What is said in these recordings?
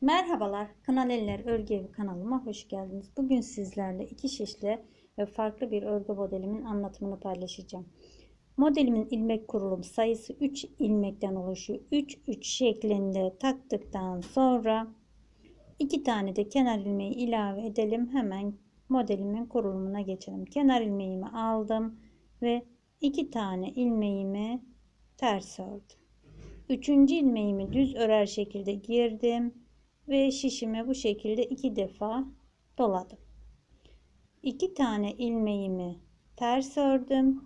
Merhabalar, Kanal Eller Örgü Evi kanalıma hoş geldiniz. Bugün sizlerle iki şişle ve farklı bir örgü modelimin anlatımını paylaşacağım. Modelimin ilmek kurulum sayısı 3 ilmekten oluşuyor. 3 3 şeklinde taktıktan sonra 2 tane de kenar ilmeği ilave edelim. Hemen modelimin kurulumuna geçelim. Kenar ilmeğimi aldım ve 2 tane ilmeğimi ters ördüm. Üçüncü ilmeğimi düz örer şekilde girdim ve şişime bu şekilde iki defa doladım. İki tane ilmeğimi ters ördüm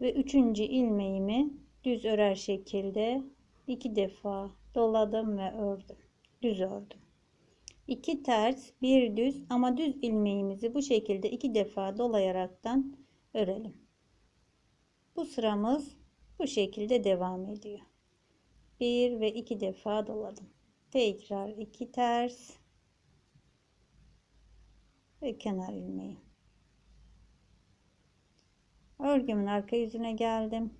ve üçüncü ilmeğimi düz örer şekilde iki defa doladım ve ördüm. Düz ördüm. İki ters, bir düz ama düz ilmeğimizi bu şekilde iki defa dolayaraktan örelim. Bu sıramız bu şekilde devam ediyor. Bir ve iki defa doladım tekrar iki ters. Ve kenar ilmeği. Örgümün arka yüzüne geldim.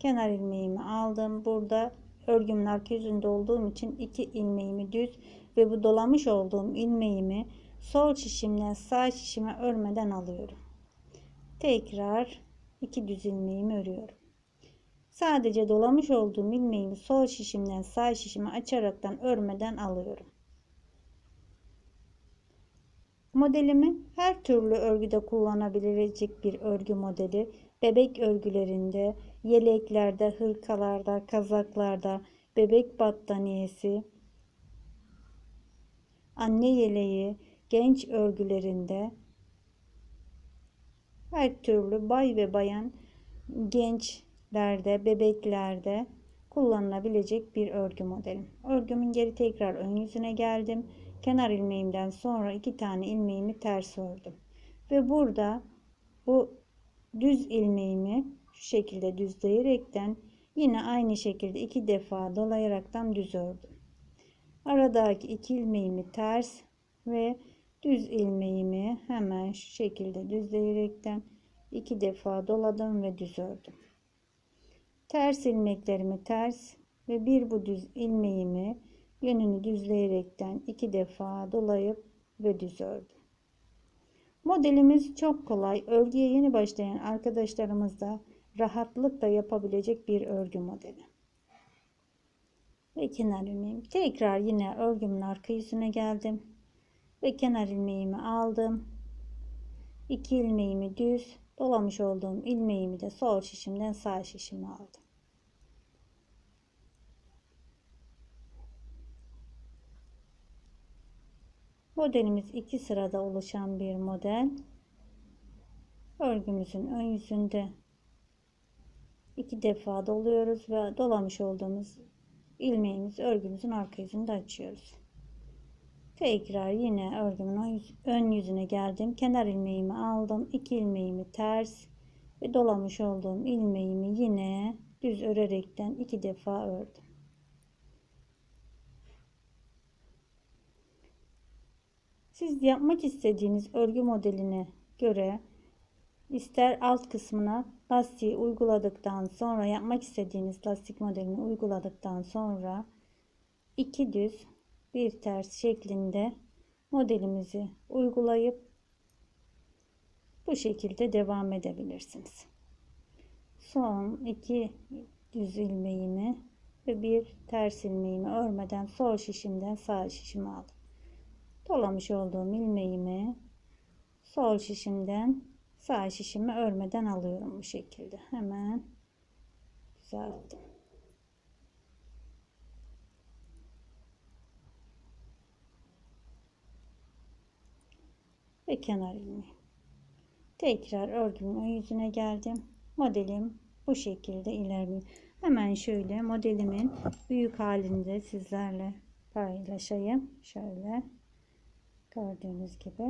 Kenar ilmeğimi aldım. Burada örgümün arka yüzünde olduğum için iki ilmeğimi düz ve bu dolamış olduğum ilmeğimi sol şişimden sağ şişime örmeden alıyorum. Tekrar iki düz ilmeğimi örüyorum Sadece dolamış olduğum ilmeğimi sol şişimden sağ şişime açaraktan örmeden alıyorum. Modelimi her türlü örgüde kullanabilecek bir örgü modeli. Bebek örgülerinde, yeleklerde, hırkalarda, kazaklarda, bebek battaniyesi, anne yeleği, genç örgülerinde her türlü bay ve bayan genç bebeklerde, bebeklerde kullanılabilecek bir örgü modelim. Örgümün geri tekrar ön yüzüne geldim. Kenar ilmeğimden sonra iki tane ilmeğimi ters ördüm. Ve burada bu düz ilmeğimi şu şekilde düzleyerekten yine aynı şekilde iki defa dolayaraktan düz ördüm. Aradaki iki ilmeğimi ters ve düz ilmeğimi hemen şu şekilde düzleyerekten iki defa doladım ve düz ördüm ters ilmeklerimi ters ve bir bu düz ilmeğimi yönünü düzleyerekten iki defa dolayıp ve düz ördüm. Modelimiz çok kolay. Örgüye yeni başlayan arkadaşlarımız da rahatlıkla yapabilecek bir örgü modeli. Ve kenar ilmeğim. Tekrar yine örgümün arka yüzüne geldim. Ve kenar ilmeğimi aldım. İki ilmeğimi düz, dolamış olduğum ilmeğimi de sol şişimden sağ şişime aldım. Modelimiz iki sırada oluşan bir model. Örgümüzün ön yüzünde iki defa doluyoruz ve dolamış olduğumuz ilmeğimizi örgümüzün arka yüzünde açıyoruz. Tekrar yine örgümün ön yüzüne geldim. Kenar ilmeğimi aldım. iki ilmeğimi ters ve dolamış olduğum ilmeğimi yine düz örerekten iki defa ördüm. Siz yapmak istediğiniz örgü modeline göre ister alt kısmına lastiği uyguladıktan sonra yapmak istediğiniz lastik modelini uyguladıktan sonra iki düz bir ters şeklinde modelimizi uygulayıp bu şekilde devam edebilirsiniz. Son iki düz ilmeğimi ve bir ters ilmeğimi örmeden sol şişimden sağ şişimi aldım dolamış olduğum ilmeğimi sol şişimden sağ şişimi örmeden alıyorum bu şekilde. Hemen düzelttim. Ve kenar ilmeği tekrar örgümün yüzüne geldim. Modelim bu şekilde ilerliyor. Hemen şöyle modelimin büyük halinde sizlerle paylaşayım. Şöyle Gördüğünüz gibi.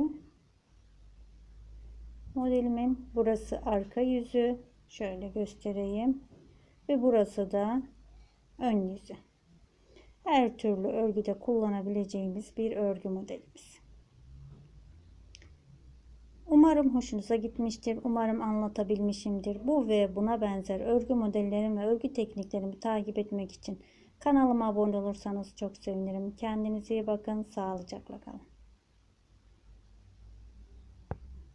Modelimin burası arka yüzü. Şöyle göstereyim. Ve burası da ön yüzü. Her türlü örgüde kullanabileceğimiz bir örgü modelimiz. Umarım hoşunuza gitmiştir. Umarım anlatabilmişimdir. Bu ve buna benzer örgü modellerimi ve örgü tekniklerimi takip etmek için Kanalıma abone olursanız çok sevinirim. Kendinize iyi bakın. Sağlıcakla kalın.